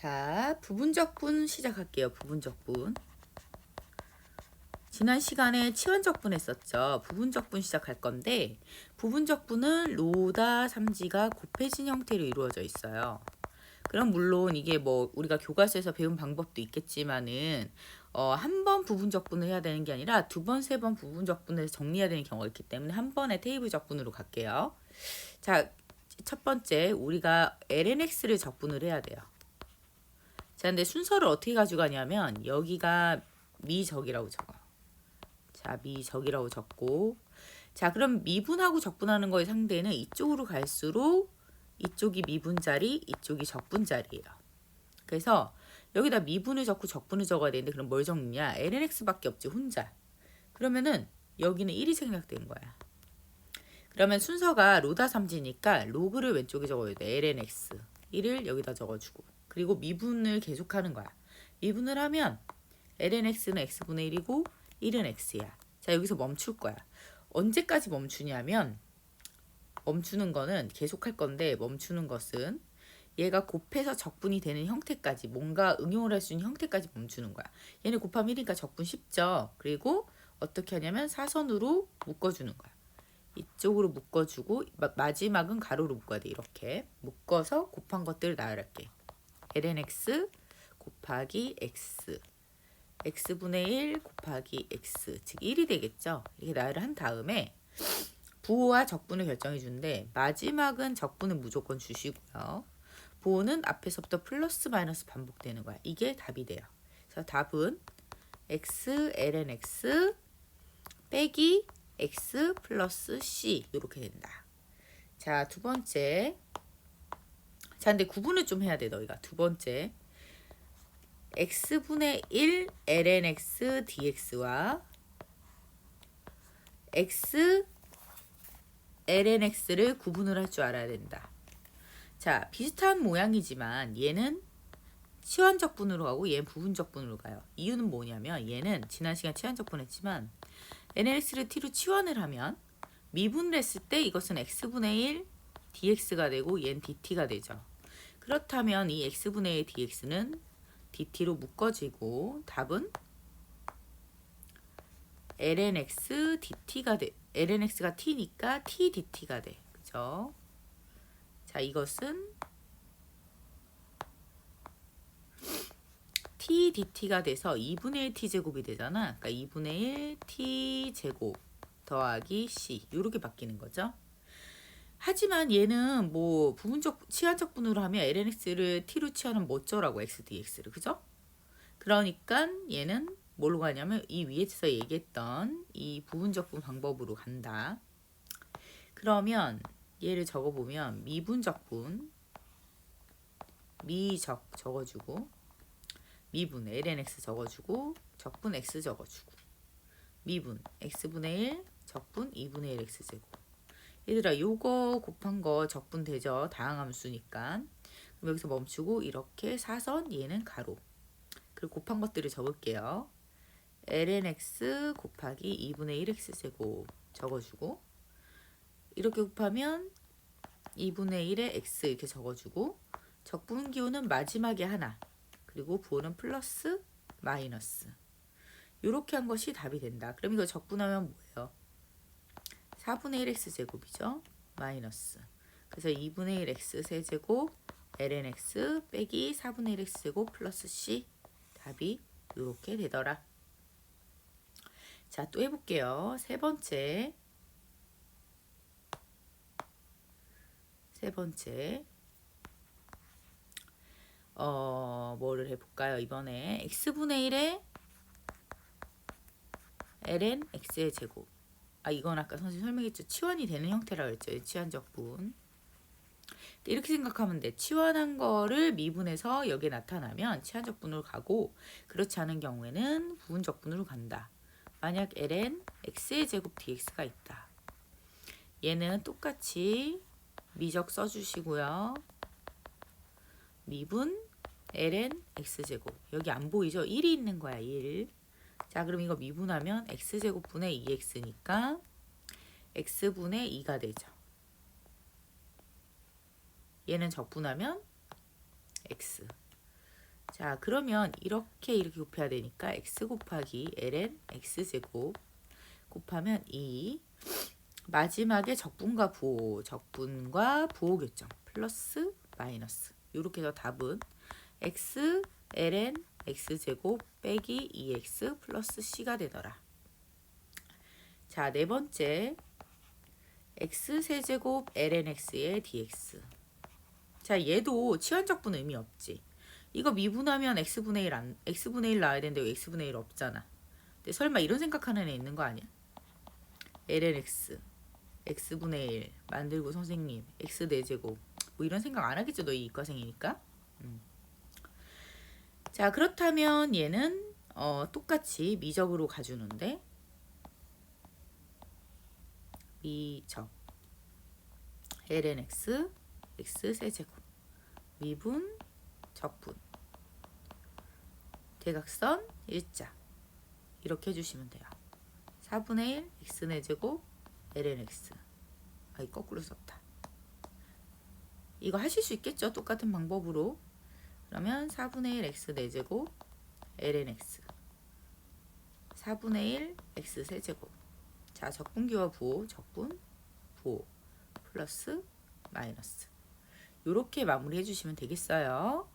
자, 부분적분 시작할게요. 부분적분. 지난 시간에 치환적분 했었죠. 부분적분 시작할 건데 부분적분은 로다 삼지가 곱해진 형태로 이루어져 있어요. 그럼 물론 이게 뭐 우리가 교과서에서 배운 방법도 있겠지만은 어, 한 번 부분적분을 해야 되는 게 아니라 두 번, 세 번 부분적분을 정리해야 되는 경우가 있기 때문에 한 번에 테이블 적분으로 갈게요. 자, 첫 번째 우리가 lnx를 적분을 해야 돼요. 자, 근데 순서를 어떻게 가져가냐면 여기가 미적이라고 적어. 자, 미적이라고 적고 자, 그럼 미분하고 적분하는 거의 상대는 이쪽으로 갈수록 이쪽이 미분자리, 이쪽이 적분자리예요. 그래서 여기다 미분을 적고 적분을 적어야 되는데 그럼 뭘 적느냐? lnx밖에 없지 혼자. 그러면은 여기는 1이 생략된 거야. 그러면 순서가 로다 삼지니까 로그를 왼쪽에 적어야 돼. lnx 1을 여기다 적어주고 그리고 미분을 계속하는 거야. 미분을 하면 lnx는 x분의 1이고 1은 x야. 자 여기서 멈출 거야. 언제까지 멈추냐면 멈추는 거는 계속할 건데 멈추는 것은 얘가 곱해서 적분이 되는 형태까지 뭔가 응용을 할 수 있는 형태까지 멈추는 거야. 얘는 곱하면 1이니까 적분 쉽죠. 그리고 어떻게 하냐면 사선으로 묶어주는 거야. 이쪽으로 묶어주고 마, 마지막은 가로로 묶어야 돼. 이렇게 묶어서 곱한 것들을 나열할게. Lnx 곱하기 x x분의 1 곱하기 x 즉 1이 되겠죠. 이렇게 나열을 한 다음에 부호와 적분을 결정해 주는데 마지막은 적분은 무조건 주시고요. 부호는 앞에서부터 플러스 마이너스 반복되는 거야. 이게 답이 돼요. 그래서 답은 x ln x 빼기 x 플러스 c 이렇게 된다. 자, 두 번째. 자, 근데 구분을 좀 해야 돼, 너희가. 두 번째. x분의 1 ln x dx와 x ln x를 구분을 할 줄 알아야 된다. 자, 비슷한 모양이지만 얘는 치환적분으로 가고 얘는 부분적분으로 가요. 이유는 뭐냐면 얘는 지난 시간 치환적분 했지만 nx를 t로 치환을 하면 미분을 했을 때 이것은 x분의 1 dx가 되고 얘는 dt가 되죠. 그렇다면 이 x분의 1 dx는 dt로 묶어지고 답은 lnx dt가 돼. lnx가 t니까 t dt가 돼. 그죠? 자, 이것은 t dt가 돼서 2분의 1 t 제곱이 되잖아. 그러니까 2분의 1 t 제곱 더하기 c 이렇게 바뀌는 거죠. 하지만 얘는 뭐 부분적 치환적 분으로 하면 lnx를 t로 치환하면 뭐 어쩌라고 x dx를 그죠? 그러니까 얘는 뭘로 가냐면 이 위에서 얘기했던 이 부분적분 방법으로 간다. 그러면 얘를 적어보면 미분적분 미적 적어주고 미분 lnx 적어주고 적분 x 적어주고 미분 x분의 1 적분 2분의 1 x제곱 얘들아 요거 곱한 거 적분 되죠? 다항함수니까. 그럼 여기서 멈추고 이렇게 사선 얘는 가로. 그리고 곱한 것들을 적을게요. lnx 곱하기 2분의 1x제곱 적어주고 이렇게 곱하면 2분의 1의 x 이렇게 적어주고 적분 기호는 마지막에 하나 그리고 부호는 플러스 마이너스. 이렇게 한 것이 답이 된다. 그럼 이거 적분하면 뭐예요? 4분의 1x 제곱이죠. 마이너스 그래서 2분의 1x 세제곱 lnx 빼기 4분의 1x 제곱 플러스 c 답이 이렇게 되더라. 자, 또 해볼게요. 세 번째. 세 번째. 어, 뭐를 해볼까요? 이번에 x분의 1에 ln x의 제곱. 아, 이건 아까 선생님 설명했죠. 치환이 되는 형태라고 했죠. 치환적 분. 이렇게 생각하면 돼. 치환한 거를 미분해서 여기에 나타나면 치환적 분으로 가고 그렇지 않은 경우에는 부분적 분으로 간다. 만약 ln x의 제곱 dx가 있다. 얘는 똑같이 미적 써주시고요. 미분 ln x제곱 여기 안 보이죠? 1이 있는 거야 1. 자 그럼 이거 미분하면 x제곱분의 2x니까 x분의 2가 되죠. 얘는 적분하면 x 자, 그러면 이렇게 이렇게 곱해야 되니까 x 곱하기 ln x제곱 곱하면 2 마지막에 적분과 부호, 적분과 부호 교점 플러스 마이너스 이렇게 해서 답은 x ln x제곱 빼기 2x 플러스 c가 되더라. 자, 네 번째 x 세제곱 ln x의 dx 자, 얘도 치환적분 의미 없지. 이거 미분하면 x분의 1 안, x분의 1 나와야 되는데 왜 x분의 1 없잖아. 근데 설마 이런 생각하는 애 있는 거 아니야? ln x x분의 1 만들고 선생님 x 4제곱 뭐 이런 생각 안 하겠죠 너희 이과생이니까 음. 자 그렇다면 얘는 어, 똑같이 미적으로 가주는데 미적. ln x 세제곱. 미분 적분. 대각선 일자. 이렇게 해주시면 돼요. 4분의 1 x 4제곱 ln x. 아, 이 거꾸로 썼다. 이거 하실 수 있겠죠? 똑같은 방법으로 그러면 4분의 1 x 4제곱 ln x. 4분의 1 x 세제곱. 자 적분기와 부호 적분 부호 플러스 마이너스. 요렇게 마무리해 주시면 되겠어요